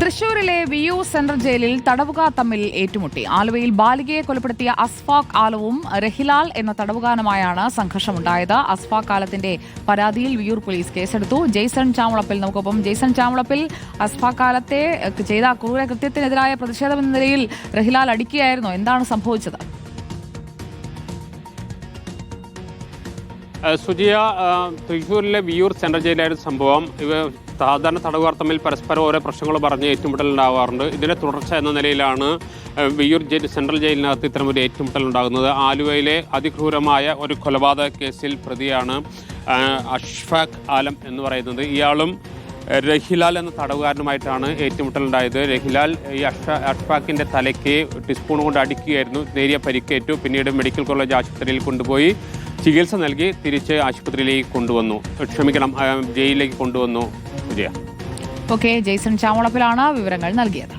തൃശൂരിലെ വിയു സെൻട്രൽ ജയിലിൽ തടവുകാർ തമ്മിൽ ഏറ്റുമുട്ടി. ആലുവയിൽ ബാലികയെ കൊലപ്പെടുത്തിയ അസ്ഫാഖ് ആലവും രഹിലാൽ എന്ന തടവുകാരനുമായാണ് സംഘർഷമുണ്ടായത്. അസ്ഫാഖ് ആലത്തിന്റെ പരാതിയിൽ വിയൂർ പോലീസ് കേസെടുത്തു. ജെയ്സൺ ചാമുളപ്പിൽ നമുക്കൊപ്പം. ജെയ്സൺ ചാമുളപ്പിൽ അസ്ഫാഖ് ആലത്തെ ചെയ്ത ക്രൂര കൃത്യത്തിനെതിരായ പ്രതിഷേധമെന്ന നിലയിൽ രഹിലാൽ അടിക്കുകയായിരുന്നു. എന്താണ് സംഭവിച്ചത്? സുജിയ തൃശ്ശൂരിലെ വിയൂർ സെൻട്രൽ ജയിലായിരുന്നു സംഭവം ഇവ സാധാരണ തടവുകാർ തമ്മിൽ പരസ്പരം ഓരോ പ്രശ്നങ്ങൾ പറഞ്ഞ് ഏറ്റുമുട്ടൽ ഉണ്ടാവാറുണ്ട് ഇതിന്റെ തുടർച്ച എന്ന നിലയിലാണ് വിയൂർ ജയിൽ സെൻട്രൽ ജയിലിനകത്ത് ഇത്തരമൊരു ഏറ്റുമുട്ടൽ ഉണ്ടാകുന്നത് ആലുവയിലെ അതിക്രൂരമായ ഒരു കൊലപാതക കേസിൽ പ്രതിയാണ് അഷ്ഫാഖ് ആലം എന്ന് പറയുന്നത്. ഇയാളും രഹിലാൽ എന്ന തടവുകാരനുമായിട്ടാണ് ഏറ്റുമുട്ടൽ ഉണ്ടായത് രഹിലാൽ ഈ അഷ്ഫ അഷ്ഫാഖിന്റെ തലയ്ക്ക് ടിസ്പൂൺ കൊണ്ട് അടിക്കുകയായിരുന്നു. നേരിയ പരിക്കേറ്റു. പിന്നീട് മെഡിക്കൽ കോളേജ് ആശുപത്രിയിൽ കൊണ്ടുപോയി. ചികിത്സ നൽകി തിരിച്ച് ആശുപത്രിയിലേക്ക് കൊണ്ടുവന്നു. ക്ഷമിക്കണം ജയിലിലേക്ക് കൊണ്ടുവന്നു വിജയ. ഓക്കെ ജെയ്സൺ ചാമുളപ്പിലാണ് വിവരങ്ങൾ നൽകിയത്.